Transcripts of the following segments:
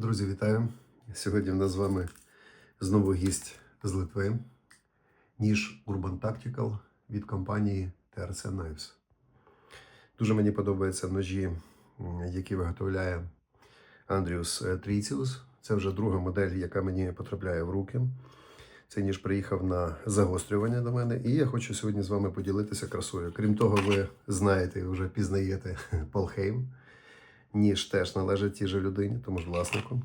Друзі, вітаю! Сьогодні в нас з вами знову гість з Литви, ніж Urban Tactical від компанії TRC Knives. Дуже мені подобаються ножі, які виготовляє Андріус е, Тріціус. Це вже друга модель, яка мені потрапляє в руки. Цей ніж приїхав на загострювання до мене, і я хочу сьогодні з вами поділитися красою. Крім того, ви знаєте, вже пізнаєте Полхейм. Ніж теж належить тій же людині, тому ж власнику.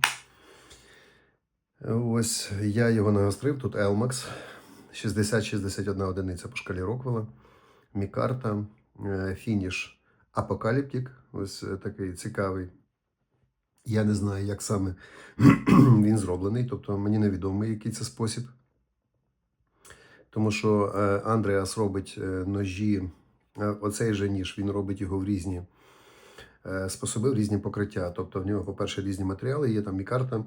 Ось я його нагострив. Тут Elmax 60-61 одиниця по шкалі Роквелла. Мікарта, е, фініш Апокаліптик. Ось е, такий цікавий. Я не знаю, як саме він зроблений, тобто мені невідомо, який це спосіб. Тому що е, Андреас робить ножі, оцей же ніж, він робить його в різні е, способи, в різні покриття. Тобто в нього, по-перше, різні матеріали, є там і карта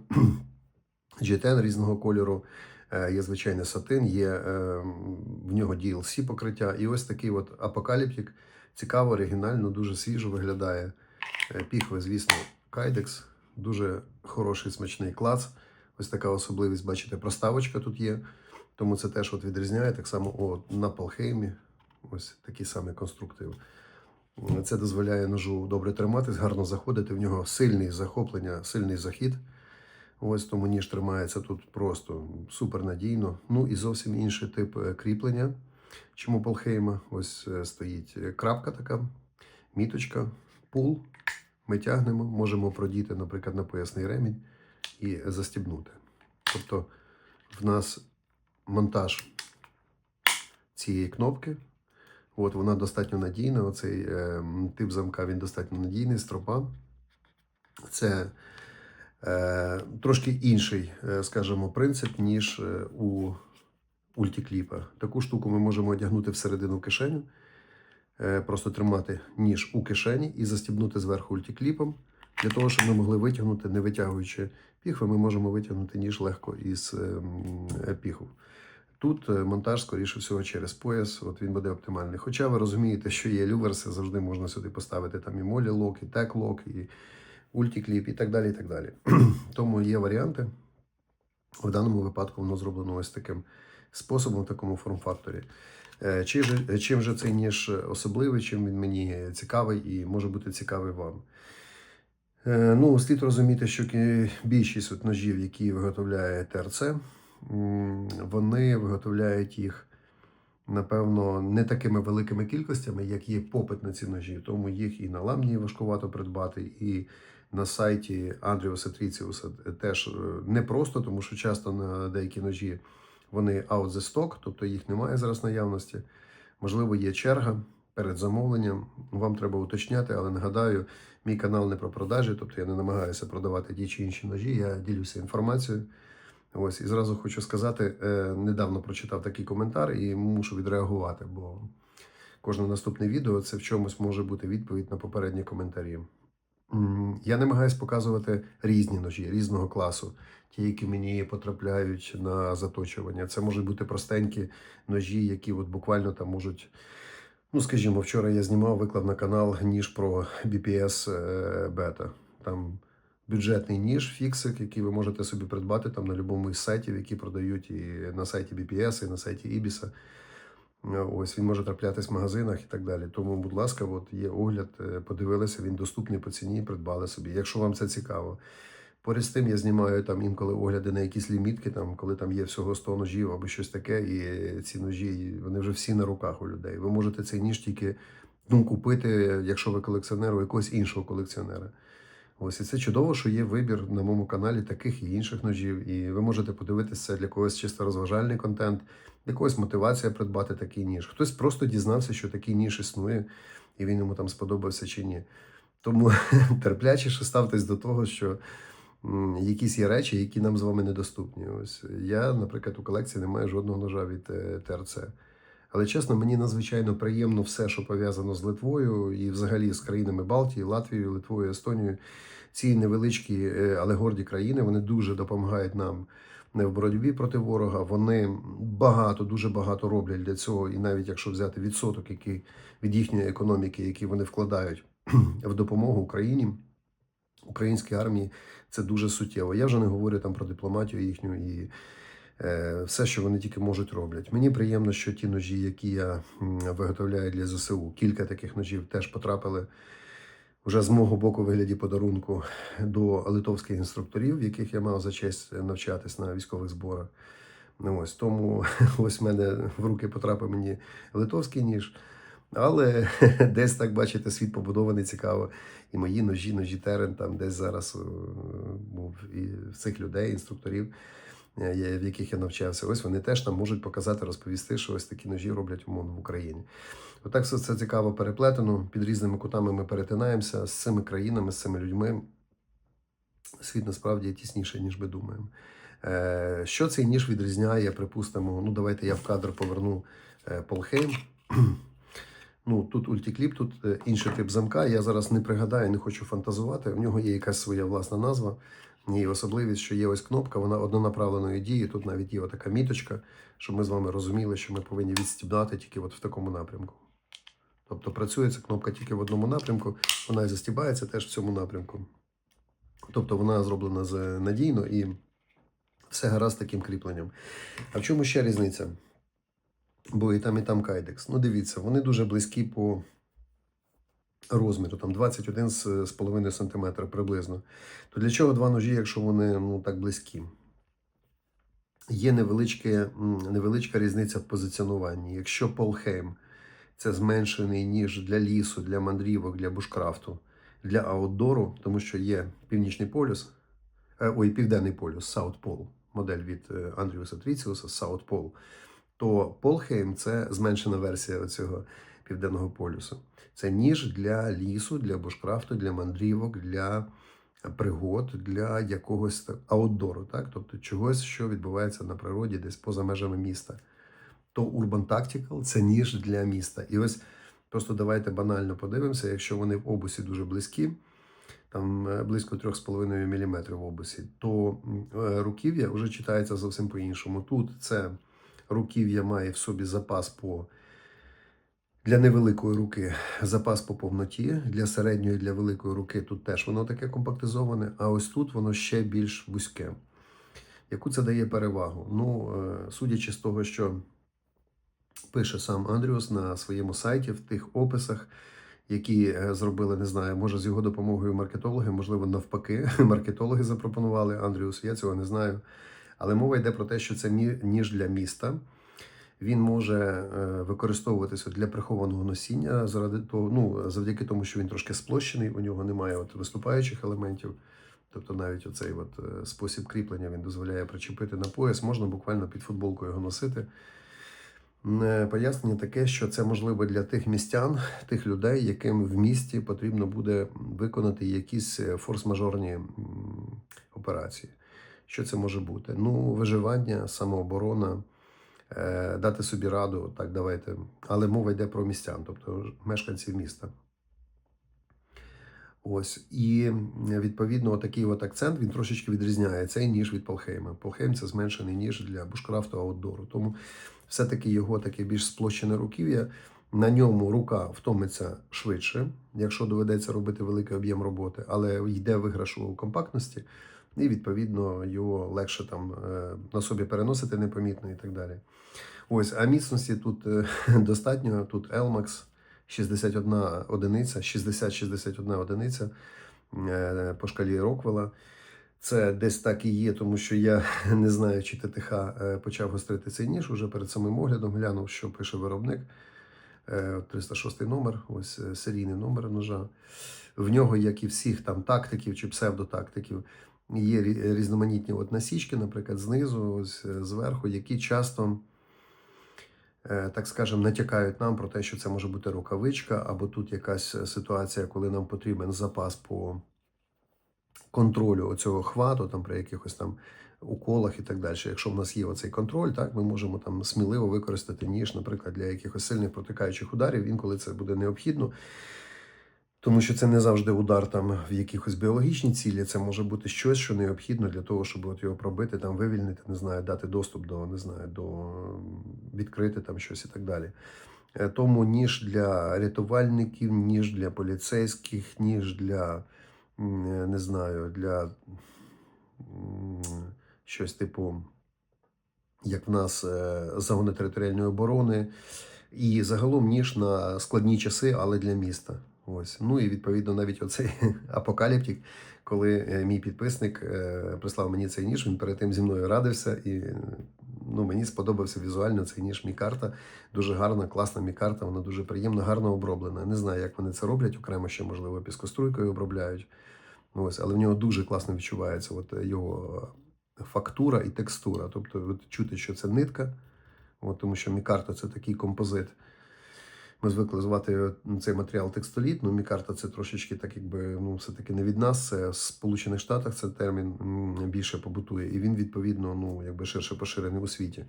G10 різного кольору, е, є звичайний сатин, є е, в нього DLC покриття. І ось такий от апокаліптик. Цікаво, оригінально, дуже свіжо виглядає. Піхви, звісно, кайдекс, дуже хороший смачний клац. Ось така особливість, бачите, проставочка тут є. Тому це теж от відрізняє. Так само о, на Палхеймі. Ось такий самий конструктив. Це дозволяє ножу добре триматись, гарно заходити. В нього сильний захоплення, сильний захід. Ось тому ніж тримається тут просто супер надійно. Ну і зовсім інший тип е, кріплення. Чому Полхейма? Ось е, стоїть крапка така, міточка, пул. Ми тягнемо, можемо продіти, наприклад, на поясний ремінь і застібнути. Тобто в нас монтаж цієї кнопки. От вона достатньо надійна. Оцей е, тип замка він достатньо надійний, стропа. Це е, трошки інший, е, скажімо, принцип, ніж е, у ультікліпа. Таку штуку ми можемо одягнути всередину кишеню, е, просто тримати ніж у кишені і застібнути зверху ультікліпом. Для того, щоб ми могли витягнути, не витягуючи піхви, ми можемо витягнути ніж легко із е, е, піхов. Тут е, монтаж, скоріше всього, через пояс, от він буде оптимальний. Хоча ви розумієте, що є люверси, завжди можна сюди поставити там і молі лок, і тек лок, і ультікліп, і так далі. і так далі. Тому є варіанти. В даному випадку воно зроблено ось таким способом, в такому форм-факторі. Е, Чи же, чим же цей ніж особливий, чим він мені цікавий і може бути цікавий вам? Е, Ну, слід розуміти, що більшість от ножів, які виготовляє ТРЦ, вони виготовляють їх, напевно, не такими великими кількостями, як є попит на ці ножі. Тому їх і на ламні важкувато придбати, і на сайті Андріуса Тріціуса теж е, непросто, тому що часто на деякі ножі вони out the stock, тобто їх немає зараз наявності. Можливо, є черга перед замовленням. Вам треба уточняти, але нагадаю, мій канал не про продажі, тобто я не намагаюся продавати ті чи інші ножі, я ділюся інформацією. Ось і зразу хочу сказати, е, недавно прочитав такий коментар і мушу відреагувати, бо кожне наступне відео це в чомусь може бути відповідь на попередні коментарі. Я намагаюсь показувати різні ножі, різного класу, ті, які мені потрапляють на заточування. Це можуть бути простенькі ножі, які от буквально там можуть. Ну, скажімо, вчора я знімав, виклав на канал ніж про BPS е, бета. Там бюджетний ніж, фіксик, який ви можете собі придбати там на будь-якому із сайтів, які продають і на сайті BPS, і на сайті Ibis. Ось він може траплятись в магазинах і так далі. Тому, будь ласка, от є огляд, е, подивилися, він доступний по ціні, придбали собі. Якщо вам це цікаво. Поряд з тим я знімаю там інколи огляди на якісь лімітки, там, коли там є всього 100 ножів або щось таке, і ці ножі вони вже всі на руках у людей. Ви можете цей ніж тільки ну, купити, якщо ви колекціонер, у якогось іншого колекціонера. Ось і це чудово, що є вибір на моєму каналі таких і інших ножів. І ви можете подивитися для когось чисто розважальний контент, для когось мотивація придбати такий ніж. Хтось просто дізнався, що такий ніж існує, і він йому там сподобався чи ні. Тому терплячіше ставтесь до того, що якісь є речі, які нам з вами недоступні. Ось я, наприклад, у колекції не маю жодного ножа від е, ТРЦ. Але чесно, мені надзвичайно приємно все, що пов'язано з Литвою і взагалі з країнами Балтії, Латвією, Литвою, Естонією. Ці невеличкі, е, але горді країни вони дуже допомагають нам не в боротьбі проти ворога. Вони багато, дуже багато роблять для цього. І навіть якщо взяти відсоток, який від їхньої економіки, який вони вкладають в допомогу Україні, українській армії це дуже суттєво. Я вже не говорю там про дипломатію їхню і все, що вони тільки можуть роблять. Мені приємно, що ті ножі, які я виготовляю для ЗСУ, кілька таких ножів теж потрапили вже з мого боку вигляді подарунку до литовських інструкторів, яких я мав за честь навчатись на військових зборах. Ну, ось тому ось в мене в руки потрапив мені литовський ніж. Але десь так бачите, світ побудований цікаво. І мої ножі, ножі терен, там десь зараз е, був і цих людей, інструкторів, е, в яких я навчався. Ось вони теж там можуть показати, розповісти, що ось такі ножі роблять умовно в Україні. Отак все це цікаво переплетено. Під різними кутами ми перетинаємося з цими країнами, з цими людьми. Світ насправді тісніший, ніж ми думаємо. Е, Що цей ніж відрізняє, припустимо, ну давайте я в кадр поверну е, Полхейм. Ну, тут ультікліп, тут е, інший тип замка. Я зараз не пригадаю, не хочу фантазувати. У нього є якась своя власна назва. І особливість, що є ось кнопка, вона однонаправленої дії. Тут навіть є така міточка, щоб ми з вами розуміли, що ми повинні відстібнати тільки от в такому напрямку. Тобто працює ця кнопка тільки в одному напрямку, вона і застібається теж в цьому напрямку. Тобто вона зроблена надійно і все гаразд таким кріпленням. А в чому ще різниця? Бо і там, і там кайдекс. Ну, дивіться, вони дуже близькі по розміру, там 21 з з половиною сантиметра приблизно. То для чого два ножі, якщо вони ну, так близькі? Є невеличке, невеличка різниця в позиціонуванні. Якщо Полхейм це зменшений ніж для лісу, для мандрівок, для бушкрафту, для аутдору, тому що є північний полюс, е, ой, південний полюс, Pole, модель від е, Андріуса Тріціуса, Pole, то Полхейм це зменшена версія цього південного полюсу. Це ніж для лісу, для бушкрафту, для мандрівок, для пригод, для якогось аутдору, так? тобто чогось, що відбувається на природі, десь поза межами міста. То Urban Tactical це ніж для міста. І ось просто давайте банально подивимося, якщо вони в обусі дуже близькі, там е, близько 3,5 мм в обусі, то е, руків'я вже читається зовсім по-іншому. Тут це руків'я має в собі запас по для невеликої руки запас по повноті, для середньої, для великої руки тут теж воно таке компактизоване, а ось тут воно ще більш вузьке. Яку це дає перевагу? Ну, е, судячи з того, що пише сам Андріус на своєму сайті, в тих описах, які е, зробили, не знаю, може з його допомогою маркетологи, можливо, навпаки, маркетологи запропонували Андріусу, я цього не знаю. Але мова йде про те, що це ніж для міста. Він може е, використовуватися для прихованого носіння заради того, ну, завдяки тому, що він трошки сплощений, у нього немає от виступаючих елементів. Тобто навіть оцей от е, спосіб кріплення він дозволяє причепити на пояс, можна буквально під футболку його носити. Е, Пояснення таке, що це можливо для тих містян, тих людей, яким в місті потрібно буде виконати якісь форс-мажорні операції. Що це може бути? Ну, виживання, самооборона, дати собі раду, так давайте. Але мова йде про містян, тобто мешканців міста. Ось і відповідно такий от акцент він трошечки відрізняє цей ніж від Полхейма. Полхейм це зменшений ніж для бушкрафту аутдору. Тому все-таки його таке більш сплощене руків'я. На ньому рука втомиться швидше, якщо доведеться робити великий об'єм роботи, але йде виграш у компактності, і відповідно його легше там е, на собі переносити непомітно і так далі. Ось, а міцності тут е, достатньо. Тут Elmax 61 одиниця, 60-61 одиниця е, по шкалі Роквелла. Це десь так і є, тому що я не знаю, чи ТТХ почав гострити цей ніж уже перед самим оглядом. Глянув, що пише виробник. Е, 306 номер, ось серійний номер ножа. В нього, як і всіх там тактиків чи псевдотактиків, є різноманітні от насічки, наприклад, знизу, ось е, зверху, які часто, е, так скажемо, натякають нам про те, що це може бути рукавичка, або тут якась е, ситуація, коли нам потрібен запас по контролю цього хвату, там при якихось там уколах і так далі. Якщо в нас є оцей контроль, так ми можемо там сміливо використати ніж, наприклад, для якихось сильних протикаючих ударів, інколи це буде необхідно. Тому що це не завжди удар там в якихось біологічні цілі, це може бути щось, що необхідно для того, щоб от його пробити, там вивільнити, не знаю, дати доступ до не знаю, до відкрити там щось і так далі. Е, Тому ніж для рятувальників, ніж для поліцейських, ніж для не знаю, для щось типу, як в нас е, загони територіальної оборони, і загалом ніж на складні часи, але для міста. Ось. Ну і відповідно навіть оцей апокаліптик, коли е, мій підписник е, прислав мені цей ніж, він перед тим зі мною радився, і ну, мені сподобався візуально цей ніж мікарта. Дуже гарна, класна мікарта, вона дуже приємна, гарно оброблена. Не знаю, як вони це роблять, окремо ще, можливо, піскоструйкою обробляють. Ось, але в нього дуже класно відчувається от е, його фактура і текстура. Тобто от чути, що це нитка, от, тому що мікарта це такий композит. Ми звикли звати цей матеріал текстоліт, ну мікарта це трошечки так, якби ну, все-таки не від нас. Це в Сполучених Штатах це термін більше побутує, і він відповідно ну, якби ширше поширений у світі.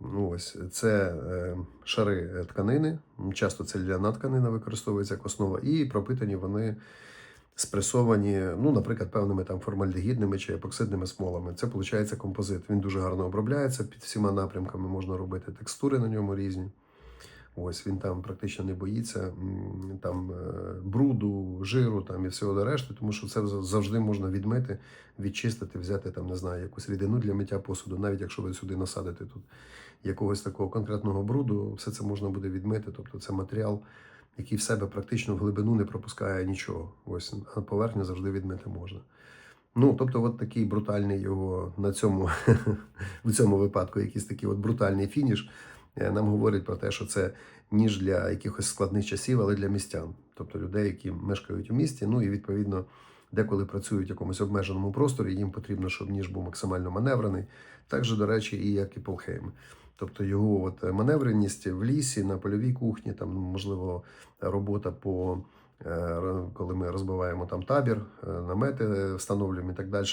Ну, ось це е, шари е, тканини. Часто це ляна тканина використовується як основа, і пропитані вони спресовані, ну, наприклад, певними там формальдегідними чи епоксидними смолами. Це виходить композит. Він дуже гарно обробляється під всіма напрямками, можна робити текстури на ньому різні. Ось він там практично не боїться там е, бруду, жиру там і всього до решти, тому що це завжди можна відмити, відчистити, взяти там, не знаю, якусь рідину для миття посуду, навіть якщо ви сюди насадите тут якогось такого конкретного бруду, все це можна буде відмити. Тобто це матеріал, який в себе практично в глибину не пропускає нічого. Ось а поверхню завжди відмити можна. Ну, тобто, от такий брутальний його на цьому в цьому випадку, якийсь такий от брутальний фініш, нам говорить про те, що це ніж для якихось складних часів, але для містян, тобто людей, які мешкають у місті, ну і відповідно. Деколи працюють в якомусь обмеженому просторі, їм потрібно, щоб ніж був максимально маневрений. Так же, до речі, і як і Полхейм. Тобто його от маневреність в лісі, на польовій кухні, там можливо робота по е, коли ми розбиваємо там табір, е, намети встановлюємо і так далі.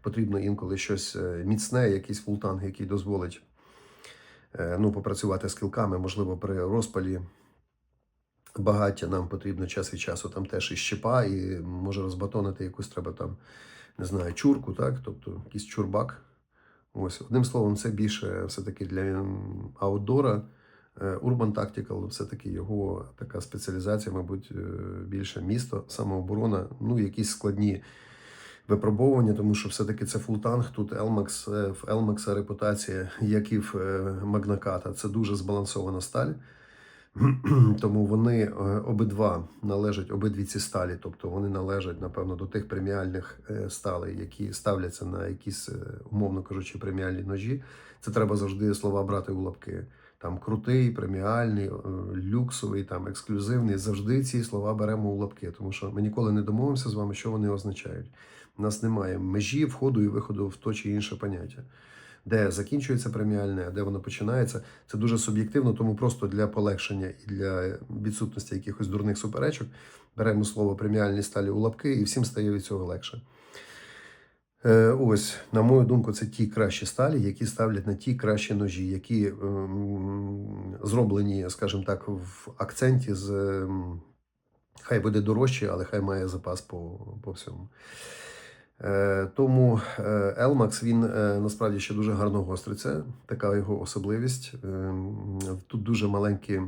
Потрібно інколи щось е, міцне, якийсь фултанг, який дозволить е, ну, попрацювати з кілками, можливо, при розпалі. Багаття нам потрібно час від часу там теж і щепа, і може розбатонити якусь треба там, не знаю, чурку, так? Тобто якийсь чурбак. Ось, одним словом, це більше все-таки для аутдора. Е, Urban Tactical, все-таки його така спеціалізація, мабуть, е, більше місто, самооборона, ну, якісь складні випробовування, тому що все-таки це фултанг. Тут Elmax, е, в Elmax репутація, як і в е, Магнаката. Це дуже збалансована сталь. Тому вони е, обидва належать, обидві ці сталі, тобто вони належать, напевно, до тих преміальних е, сталей, які ставляться на якісь, е, умовно кажучи, преміальні ножі. Це треба завжди слова брати у лапки. Там крутий, преміальний, е, люксовий, там ексклюзивний. Завжди ці слова беремо у лапки, тому що ми ніколи не домовимося з вами, що вони означають. У нас немає межі входу і виходу в то чи інше поняття. Де закінчується преміальне, а де воно починається. Це дуже суб'єктивно, тому просто для полегшення і для відсутності якихось дурних суперечок беремо слово преміальні сталі у лапки, і всім стає від цього легше. Е, ось, на мою думку, це ті кращі сталі, які ставлять на ті кращі ножі, які ем, зроблені, скажімо так, в акценті з ем, хай буде дорожче, але хай має запас по, по всьому. Е, Тому е, Elmax він е, насправді ще дуже гарно гостриться. Така його особливість. Ем, Тут дуже маленькі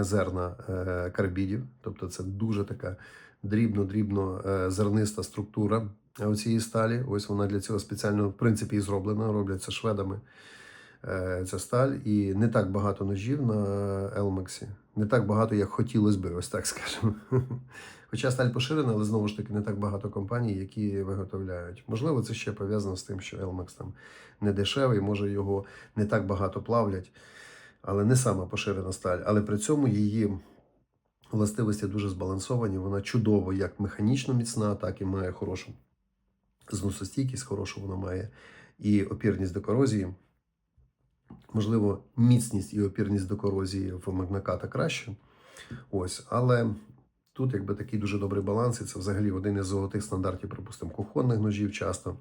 зерна е, карбідів, тобто це дуже така дрібно-дрібно е, зерниста структура у цієї сталі. Ось вона для цього спеціально в принципі і зроблена. Робляться шведами е, ця сталь. І не так багато ножів на Elmax. Не так багато, як хотілося би, ось так скажемо. Хоча сталь поширена, але знову ж таки не так багато компаній, які виготовляють. Можливо, це ще пов'язано з тим, що Elmax там не дешевий, може його не так багато плавлять, але не сама поширена сталь. Але при цьому її властивості дуже збалансовані. Вона чудово як механічно міцна, так і має хорошу зносостійкість, хорошу вона має і опірність до корозії. Можливо, міцність і опірність до корозії в Магнаката краще. Ось, але тут якби такий дуже добрий баланс, і це взагалі один із золотих стандартів, припустимо, кухонних ножів часто.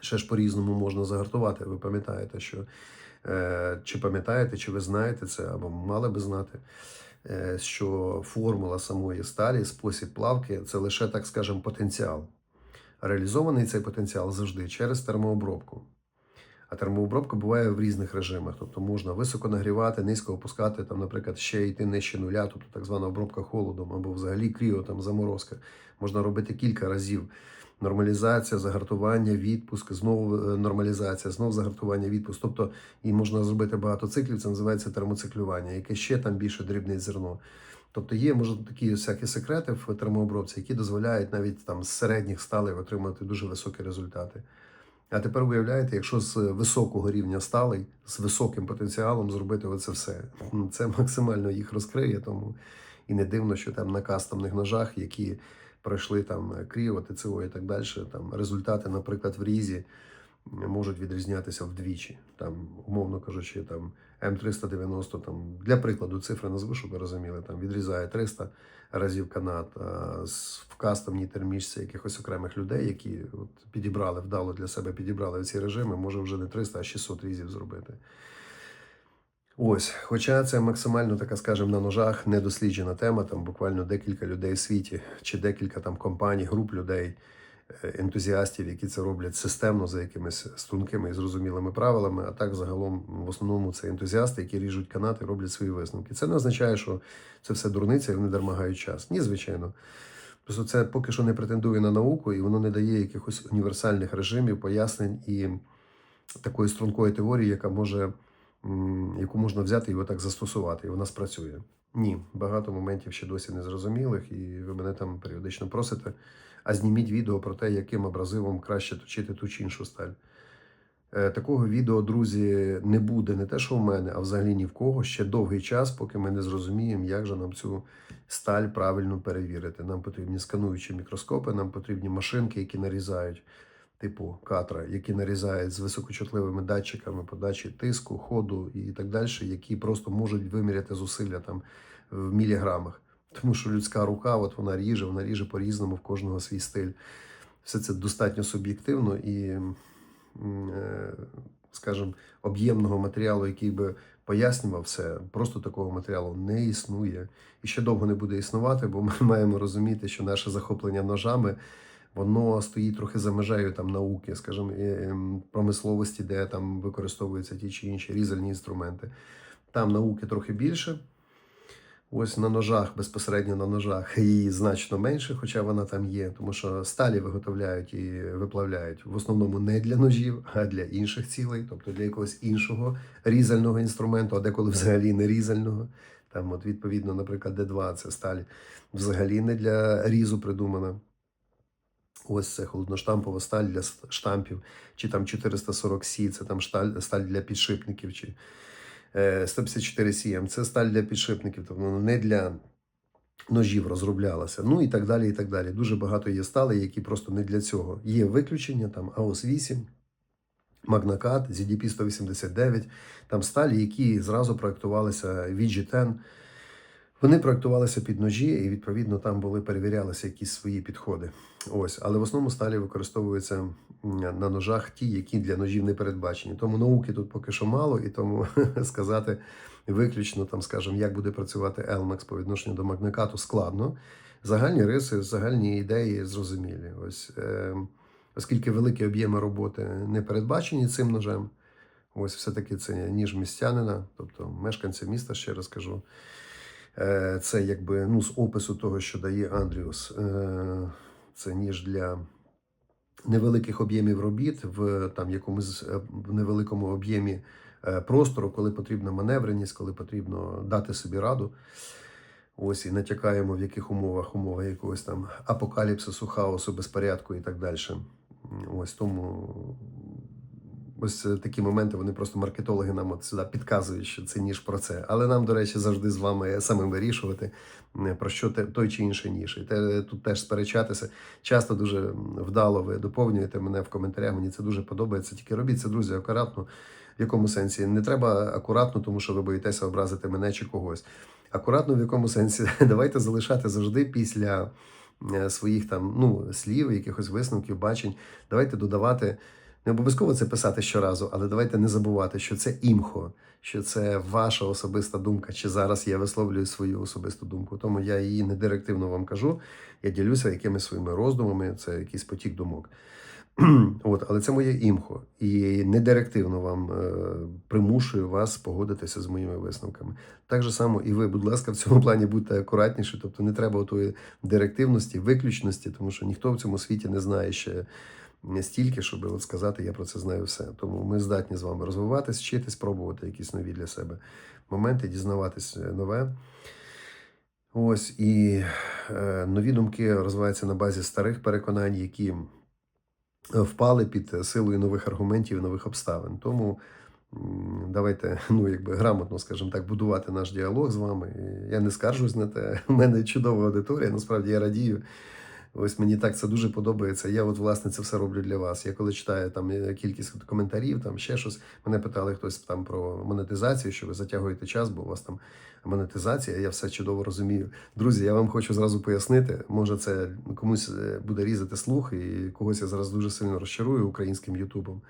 Ще ж по-різному можна загартувати. Ви пам'ятаєте, що е, чи пам'ятаєте, чи ви знаєте це, або мали би знати, е, що формула самої сталі, спосіб плавки це лише, так скажемо, потенціал. Реалізований цей потенціал завжди через термообробку. А термообробка буває в різних режимах. Тобто можна високо нагрівати, низько опускати, там, наприклад, ще йти нижче нуля, тобто так звана обробка холодом, або взагалі кріо, там заморозка. Можна робити кілька разів. Нормалізація, загартування, відпуск, знову е, нормалізація, знову загартування, відпуск. Тобто і можна зробити багато циклів, це називається термоциклювання, яке ще там більше дрібне зерно. Тобто є, може, такі всякі секрети в термообробці, які дозволяють навіть там з середніх сталей отримати дуже високі результати. А тепер уявляєте, якщо з високого рівня сталий, з високим потенціалом зробити оце все. Ну, Це максимально їх розкриє, тому і не дивно, що там на кастомних ножах, які пройшли там кріо, ТЦО і так далі, там результати, наприклад, в різі можуть відрізнятися вдвічі. Там, умовно кажучи, там М390, там, для прикладу, цифри назву, щоб ви розуміли, там відрізає 300 разів канат, в кастомній термічці якихось окремих людей, які от підібрали, вдало для себе підібрали ці режими, може вже не 300, а 600 різів зробити. Ось, хоча це максимально така, скажімо, на ножах недосліджена тема, там буквально декілька людей в світі, чи декілька там компаній, груп людей, ентузіастів, які це роблять системно за якимись стрункими і зрозумілими правилами. А так загалом в основному це ентузіасти, які ріжуть канати, роблять свої висновки. Це не означає, що це все дурниця і вони дарма гають час. Ні, звичайно. Просто це поки що не претендує на науку, і воно не дає якихось універсальних режимів, пояснень і такої стрункої теорії, яка може, яку можна взяти і отак застосувати, і вона спрацює. Ні, багато моментів ще досі незрозумілих, і ви мене там періодично просите. А зніміть відео про те, яким абразивом краще точити ту чи іншу сталь. Е, Такого відео, друзі, не буде не те, що в мене, а взагалі ні в кого ще довгий час, поки ми не зрозуміємо, як же нам цю сталь правильно перевірити. Нам потрібні скануючі мікроскопи, нам потрібні машинки, які нарізають, типу катра, які нарізають з високочутливими датчиками подачі тиску, ходу і так далі, які просто можуть виміряти зусилля там в міліграмах. Тому що людська рука, от вона ріже, вона ріже по-різному, в кожного свій стиль. Все це достатньо суб'єктивно і, е, скажімо, об'ємного матеріалу, який би пояснював все, просто такого матеріалу не існує. І ще довго не буде існувати, бо ми маємо розуміти, що наше захоплення ножами. Воно стоїть трохи за межею там науки, скажімо, ем, промисловості, де там використовуються ті чи інші різальні інструменти. Там науки трохи більше. Ось на ножах, безпосередньо на ножах, її значно менше, хоча вона там є, тому що сталі виготовляють і виплавляють в основному не для ножів, а для інших цілей, тобто для якогось іншого різального інструменту, а деколи взагалі не різального. Там, от відповідно, наприклад, Д2 це сталь взагалі не для різу придумана. Ось це холодноштампова сталь для штампів, чи там 440 Сі, це там сталь для підшипників, чи 154 CM, це сталь для підшипників, тобто не для ножів розроблялася. Ну і так далі. і так далі. Дуже багато є сталей, які просто не для цього. Є виключення, там АОС 8, Магнакат, ZDP 189, там сталі, які зразу проектувалися VG10. Вони проектувалися під ножі, і відповідно там були перевірялися якісь свої підходи. Ось, але в основному сталі використовуються на ножах ті, які для ножів не передбачені. Тому науки тут поки що мало, і тому сказати виключно там, скажімо, як буде працювати Elmax по відношенню до магнекату складно. Загальні риси, загальні ідеї зрозумілі. Ось е, оскільки великі об'єми роботи не передбачені цим ножем. Ось все-таки це ніж містянина, тобто мешканця міста, ще раз кажу. Е, Це якби ну, з опису того, що дає Андріус. Е, Це ніж для невеликих об'ємів робіт в там якомусь е, невеликому об'ємі простору, коли потрібна маневреність, коли потрібно дати собі раду. Ось і натякаємо, в яких умовах умови якогось там апокаліпсису, хаосу, безпорядку і так далі. Ось тому ось е, такі моменти вони просто маркетологи нам от сюди підказують, що це ніж про це. Але нам, до речі, завжди з вами самим вирішувати, е, про що той чи інший ніж. І те, тут теж сперечатися. Часто дуже вдало ви доповнюєте мене в коментарях. Мені це дуже подобається. Тільки робіть це, друзі, акуратно. В якому сенсі? Не треба акуратно, тому що ви боїтеся образити мене чи когось. Акуратно в якому сенсі? Давайте залишати завжди після е, своїх там ну, слів, якихось висновків, бачень. Давайте додавати. Не обов'язково це писати щоразу, але давайте не забувати, що це імхо, що це ваша особиста думка. Чи зараз я висловлюю свою особисту думку. Тому я її не директивно вам кажу. Я ділюся якимись своїми роздумами, це якийсь потік думок. От, але це моє імхо. І не директивно вам е, примушую вас погодитися з моїми висновками. Так же само і ви, будь ласка, в цьому плані будьте акуратніші. Тобто не треба отої директивності, виключності, тому що ніхто в цьому світі не знає ще не стільки, щоб от сказати, я про це знаю все. Тому ми здатні з вами розвиватись, вчитись, пробувати якісь нові для себе моменти, дізнаватись е, нове. Ось і е, нові думки розвиваються на базі старих переконань, які е, впали під силою нових аргументів, і нових обставин. Тому давайте ну, якби грамотно, скажімо так, будувати наш діалог з вами. Я не скаржусь на те. У мене чудова аудиторія. Насправді я радію. Ось мені так це дуже подобається. Я, от, власне, це все роблю для вас. Я коли читаю там е, кількість коментарів, там ще щось. Мене питали хтось там про монетизацію, що ви затягуєте час, бо у вас там монетизація. Я все чудово розумію. Друзі, я вам хочу зразу пояснити. Може, це комусь е, буде різати слух, і когось я зараз дуже сильно розчарую українським Ютубом.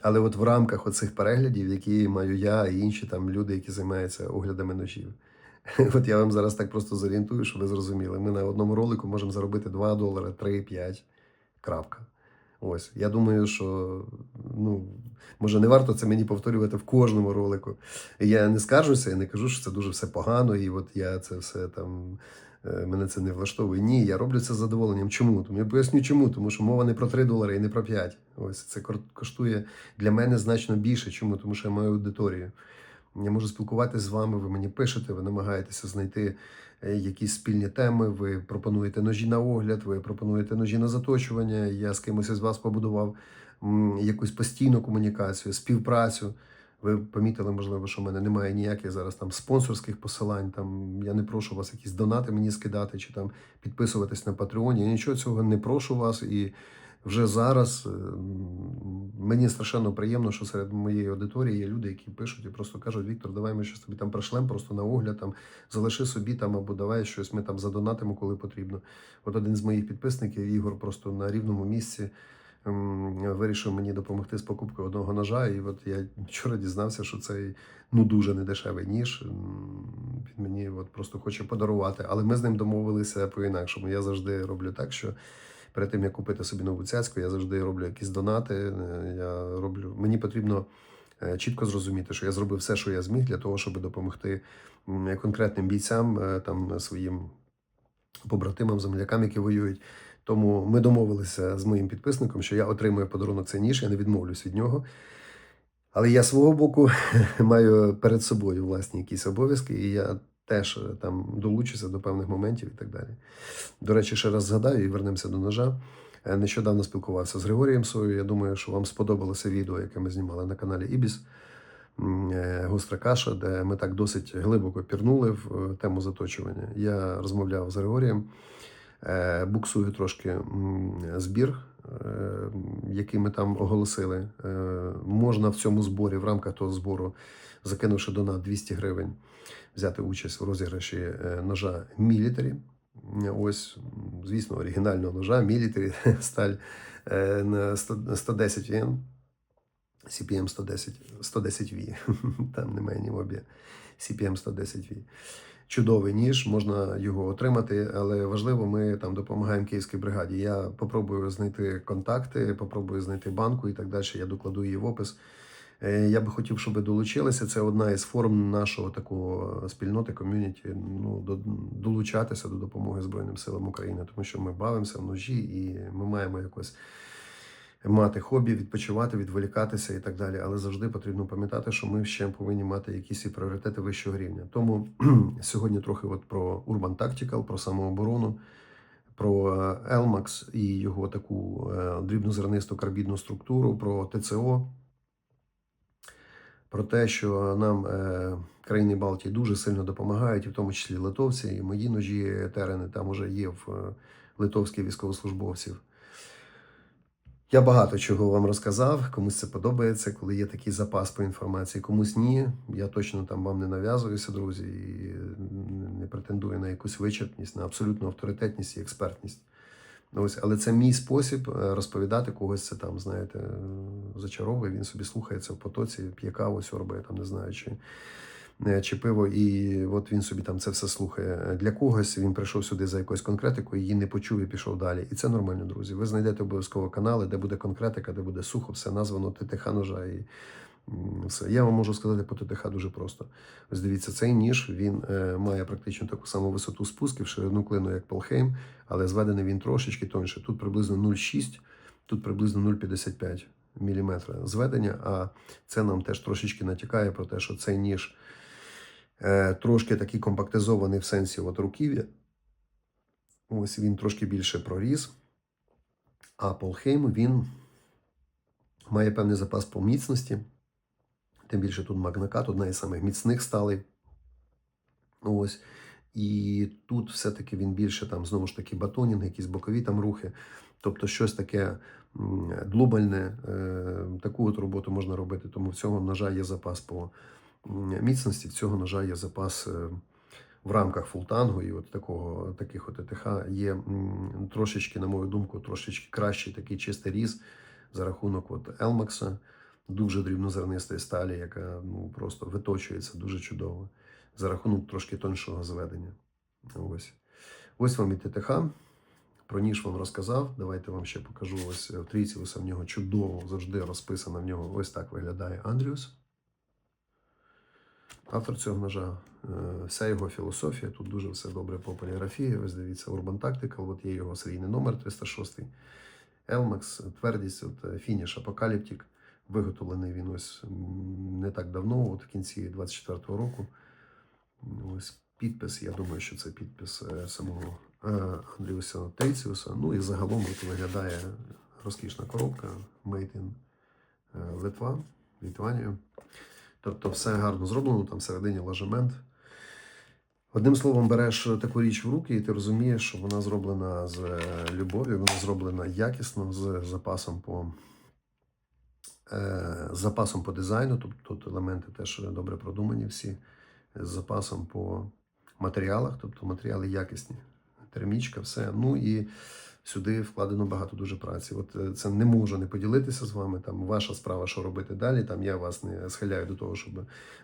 Але от в рамках оцих переглядів, які маю я і інші там люди, які займаються оглядами ножів. От я вам зараз так просто зорієнтую, щоб ви зрозуміли. Ми на одному ролику можемо заробити 2 долари, 3, 5. Крапка. Ось. Я думаю, що ну, може не варто це мені повторювати в кожному ролику. Я не скаржуся, я не кажу, що це дуже все погано, і от я це все там. е, Мене це не влаштовує. Ні, я роблю це з задоволенням. Чому? Тому я поясню, чому. Тому що мова не про 3 долари і не про 5. Ось це коштує для мене значно більше. Чому? Тому що я маю аудиторію. Я можу спілкуватися з вами, ви мені пишете, ви намагаєтеся знайти е, якісь спільні теми, ви пропонуєте ножі на огляд, ви пропонуєте ножі на заточування. Я з кимось із вас побудував якусь постійну комунікацію, співпрацю. Ви помітили, можливо, що в мене немає ніяких зараз там спонсорських посилань. Там я не прошу вас якісь донати мені скидати чи там підписуватись на Патреоні. Я нічого цього не прошу вас і вже зараз е, мені страшенно приємно, що серед моєї аудиторії є люди, які пишуть і просто кажуть: Віктор, давай ми щось тобі там пришлем просто на огляд, там залиши собі там або давай щось ми там задонатимо, коли потрібно. От один з моїх підписників, Ігор, просто на рівному місці. Вирішив мені допомогти з покупкою одного ножа, і от я вчора дізнався, що цей ну дуже недешевий ніж. Він мені от просто хоче подарувати. Але ми з ним домовилися по-інакшому. Я завжди роблю так, що перед тим як купити собі нову цяцьку, я завжди роблю якісь донати. е, Я роблю. Мені потрібно е, чітко зрозуміти, що я зробив все, що я зміг для того, щоб допомогти конкретним бійцям, е, там своїм побратимам, землякам, які воюють. Тому ми домовилися з моїм підписником, що я отримую подарунок цей ніж, я не відмовлюсь від нього. Але я свого боку маю перед собою власні якісь обов'язки, і я теж е, там долучуся до певних моментів і так далі. До речі, ще раз згадаю і вернемося до ножа. Е, Нещодавно спілкувався з Григорієм Сою. Я думаю, що вам сподобалося відео, яке ми знімали на каналі Ібіс е, Гостра каша, де ми так досить глибоко пірнули в тему заточування. Я розмовляв з Григорієм, буксую трошки збір, який ми там оголосили. Можна в цьому зборі, в рамках того збору, закинувши донат 200 гривень, взяти участь в розіграші е, ножа Мілітарі. Ось, звісно, оригінального ножа, мілітарі, сталь е, на 100 110 VN, CPM 110, 110 V, там немає ні обі, CPM 110 V. Чудовий ніж, можна його отримати, але важливо, ми там допомагаємо київській бригаді. Я попробую знайти контакти, попробую знайти банку і так далі. Я докладу її в опис. Е, Я би хотів, щоб ви долучилися. Це одна із форм нашого такого спільноти, ком'юніті. Ну до, долучатися до допомоги Збройним силам України, тому що ми бавимося в ножі, і ми маємо якось мати хобі, відпочивати, відволікатися і так далі. Але завжди потрібно пам'ятати, що ми ще повинні мати якісь і пріоритети вищого рівня. Тому сьогодні трохи от про Urban Tactical, про самооборону. Про е, Elmax і його таку е, дрібнозернисту карбідну структуру, про ТЦО, про те, що нам е, країни Балтії дуже сильно допомагають, в тому числі литовці, і мої ножі терени там уже є в е, литовських військовослужбовців. Я багато чого вам розказав. Комусь це подобається, коли є такий запас по інформації. Комусь ні. Я точно там вам не нав'язуюся, друзі, і не претендую на якусь вичерпність, на абсолютну авторитетність і експертність. Ось, але це мій спосіб е, розповідати когось це там, знаєте, е, зачаровує. Він собі слухається в потоці, п'є каву, сьорбає, там не знаю, чи е, чи пиво, і от він собі там це все слухає. Для когось він прийшов сюди за якоюсь конкретикою, її не почув і пішов далі. І це нормально, друзі. Ви знайдете обов'язково канали, де буде конкретика, де буде сухо, все названо ТТХ ножа і все. Я вам можу сказати по ТТХ дуже просто. Ось дивіться, цей ніж він е, має практично таку саму висоту спусків, ширину клину, як Полхейм, але зведений він трошечки тоньше. Тут приблизно 0,6, тут приблизно 0,55 мм зведення, а це нам теж трошечки натякає про те, що цей ніж е, трошки такий компактизований в сенсі от руків'я. Ось він трошки більше проріс. А Полхейм він має певний запас по міцності. Тим більше тут магнакат, одна із самих міцних сталей. Ось. І тут все-таки він більше там знову ж таки батонінг, якісь бокові там рухи. Тобто щось таке глобальне, е, таку от роботу можна робити. Тому в цього ножа є запас по міцності, в цього ножа є запас е, в рамках фултангу і от такого, таких от ЕТХ є трошечки, на мою думку, трошечки кращий такий чистий різ за рахунок от Елмакса, дуже дрібнозернистої сталі, яка ну, просто виточується дуже чудово за рахунок трошки тоншого зведення. Ось. Ось вам і ТТХ. Про ніж вам розказав. Давайте вам ще покажу. Ось в Трійцівуса в нього чудово завжди розписано в нього. Ось так виглядає Андріус. Автор цього ножа, е, вся його філософія, тут дуже все добре по поліграфії. Ось дивіться, Urban Tactical, от є його серійний номер 306. Elmax, твердість, от е, фініш Apocalyptic. Виготовлений він ось не так давно, от в кінці 24-го року. Ось підпис. Я думаю, що це підпис е, самого е, Андріуса Тейціуса. Ну і загалом от виглядає розкішна коробка Made in е, Литва, Літванія. Тобто все гарно зроблено, там всередині ложемент. Одним словом, береш таку річ в руки, і ти розумієш, що вона зроблена з любов'ю, вона зроблена якісно, з запасом по, з запасом по дизайну. Тобто тут елементи теж добре продумані всі, з запасом по матеріалах, тобто матеріали якісні, термічка, все. Ну і сюди вкладено багато дуже праці. От е, це не можу не поділитися з вами. Там ваша справа, що робити далі. Там я вас не схиляю до того, щоб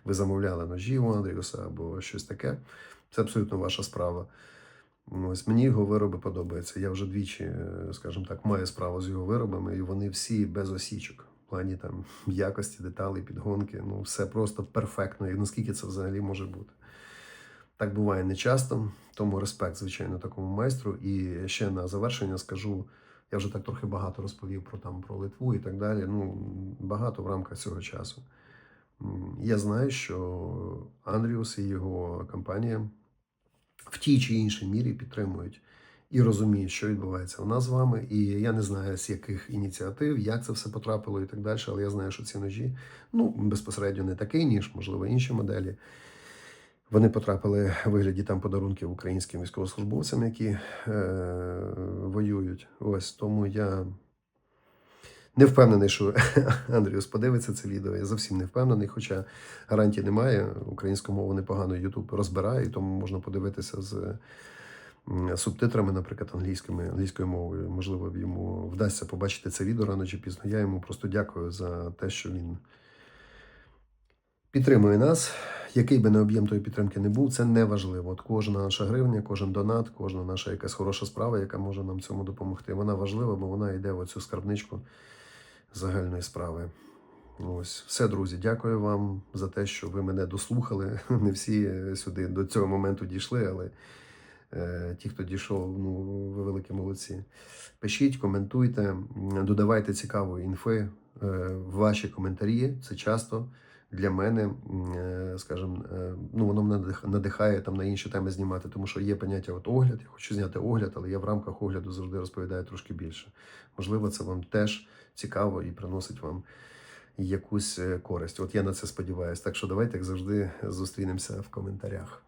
ви замовляли ножі у Андріуса або щось таке. Це абсолютно ваша справа. Ось мені його вироби подобаються. Я вже двічі, е, скажімо так, маю справу з його виробами, і вони всі без осічок. Плані там якості, деталей, підгонки. Ну, все просто перфектно. І наскільки це взагалі може бути. Так буває не часто, тому респект, звичайно, такому майстру. І ще на завершення скажу: я вже так трохи багато розповів про там про Литву і так далі. Ну, багато в рамках цього часу. Я знаю, що Андріус і його компанія в тій чи іншій мірі підтримують і розуміють, що відбувається у нас з вами. І я не знаю, з яких ініціатив, як це все потрапило і так далі. Але я знаю, що ці ножі, ну безпосередньо не такий ніж, можливо, інші моделі. Вони потрапили в вигляді там подарунків українським військовослужбовцям, які е, воюють. Ось тому я не впевнений, що Андріус подивиться це відео. Я зовсім не впевнений, хоча гарантій немає. Українську мову непогано YouTube розбирає, тому можна подивитися з субтитрами, наприклад, англійськими, англійською мовою. Можливо, йому вдасться побачити це відео рано чи пізно. Я йому просто дякую за те, що він підтримує нас. Який би не об'єм тої підтримки не був, це не важливо. От кожна наша гривня, кожен донат, кожна наша якась хороша справа, яка може нам цьому допомогти. Вона важлива, бо вона йде в оцю скарбничку загальної справи. Ось все, друзі. Дякую вам за те, що ви мене дослухали. Не всі сюди до цього моменту дійшли, але ті, хто дійшов, ну ви великі молодці. Пишіть, коментуйте, додавайте цікавої інфи е, в ваші коментарі. Це часто для мене, е, скажімо, е, ну воно мене надихає там на інші теми знімати, тому що є поняття от огляд. Я хочу зняти огляд, але я в рамках огляду завжди розповідаю трошки більше. Можливо, це вам теж цікаво і приносить вам якусь е, користь. От я на це сподіваюся. Так що давайте, як завжди, зустрінемося в коментарях.